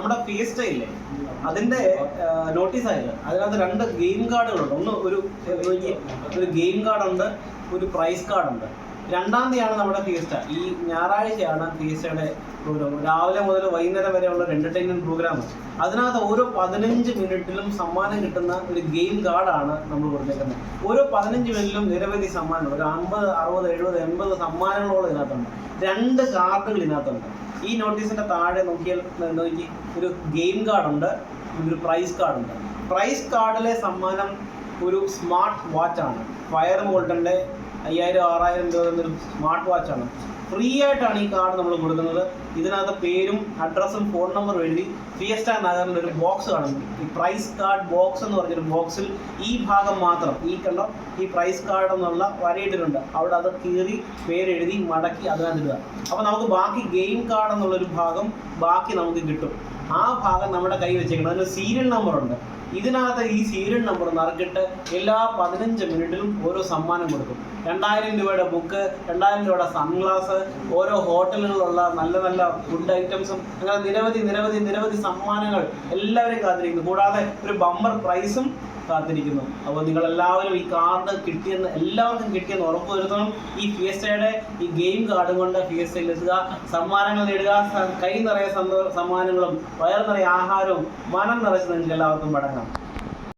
നമ്മുടെ ഫീസ്റ്റ് ഇല്ലേ അതിന്റെ നോട്ടീസ് ആയത് അതിനകത്ത് രണ്ട് ഗെയിം കാർഡുകളുണ്ട് ഒന്ന് ഒരു ഒരു- ഗെയിം കാർഡുണ്ട് ഒരു പ്രൈസ് കാർഡുണ്ട് രണ്ടാം തീയതിയാണ് നമ്മുടെ ഫീസ്റ്റ ഈ ഞായറാഴ്ചയാണ് ഫീസ്റ്റയുടെ പ്രോഗ്രാം രാവിലെ മുതൽ വൈകുന്നേരം വരെയുള്ള എന്റർടൈൻമെന്റ് പ്രോഗ്രാം അതിനകത്ത് ഓരോ പതിനഞ്ച് മിനിറ്റിലും സമ്മാനം കിട്ടുന്ന ഒരു ഗെയിം കാർഡാണ് നമ്മൾ കൊടുത്തേക്കുന്നത്. ഓരോ പതിനഞ്ച് മിനിറ്റിലും നിരവധി സമ്മാനങ്ങൾ ഒരു അമ്പത് അറുപത് എഴുപത് എൺപത് സമ്മാനങ്ങളോളം ഇതിനകത്തുണ്ട്. രണ്ട് കാർഡുകൾ ഇതിനകത്തുണ്ട്. ഈ നോട്ടീസിന്റെ താഴെ നോക്കിയാൽ നോക്കി? ഒരു ഗെയിം കാർഡുണ്ട് ഒരു പ്രൈസ് കാർഡുണ്ട് പ്രൈസ് കാർഡിലെ സമ്മാനം ഒരു സ്മാർട്ട് വാച്ചാണ് ഫയർ ബോൾട്ടിന്റെ അയ്യായിരം ആറായിരം രൂപ സ്മാർട്ട് സ്മാർട്ട് വാച്ചാണ് ഫ്രീ ആയിട്ടാണ് ഈ കാർഡ് നമ്മൾ കൊടുക്കുന്നത്. ഇതിനകത്ത് പേരും അഡ്രസ്സും ഫോൺ നമ്പറും എഴുതി ഫിയസ്റ്റ നഗറിന്റെ ഒരു ബോക്സ് കാണുന്നു ഈ പ്രൈസ് കാർഡ് ബോക്സ് എന്ന് പറഞ്ഞൊരു ബോക്സിൽ ഈ ഭാഗം മാത്രം ഈ കണ്ട? ഈ പ്രൈസ് കാർഡ് എന്നുള്ള വരയിട്ടിട്ടുണ്ട്. അവിടെ അത് കീറി പേരെഴുതി മടക്കി അതിനകത്ത് ഇടുക. അപ്പോൾ നമുക്ക് ബാക്കി ഗെയിം കാർഡ് എന്നുള്ളൊരു ഭാഗം ബാക്കി നമുക്ക് കിട്ടും. ആ ഭാഗം നമ്മുടെ കൈ വെച്ചേക്കണം അതിന് സീരിയൽ നമ്പർ ഉണ്ട്. ഇതിനകത്ത് ഈ സീരിയൽ നമ്പർ നറുക്കിട്ട് എല്ലാ പതിനഞ്ച് മിനിറ്റിലും ഓരോ സമ്മാനം കൊടുക്കും. രണ്ടായിരം രൂപയുടെ ബുക്ക് രണ്ടായിരം രൂപയുടെ സൺഗ്ലാസ് ഓരോ ഹോട്ടലുകളിലുള്ള നല്ല നല്ല ഫുഡ് ഐറ്റംസും അങ്ങനെ നിരവധി നിരവധി നിരവധി സമ്മാനങ്ങൾ എല്ലാവരെയും കാത്തിരിക്കുന്നു. കൂടാതെ ഒരു ബമ്പർ പ്രൈസും കാത്തിരിക്കുന്നു. അപ്പോൾ നിങ്ങൾ എല്ലാവരും ഈ കാർഡ് കിട്ടിയെന്ന് എല്ലാവർക്കും കിട്ടിയെന്ന് ഉറപ്പ് വരുത്തണം. ഈ ഫിയസ്റ്റയുടെ ഈ ഗെയിം കാർഡും കൊണ്ട് ഫിയസ്റ്റയിൽ എത്തുക. സമ്മാനങ്ങൾ നേടുക. കൈ നിറയെ സമ്മാനങ്ങളും വയർ നിറയെ ആഹാരവും മനം നിറച്ച് നിങ്ങൾക്ക് എല്ലാവർക്കും മടങ്ങാം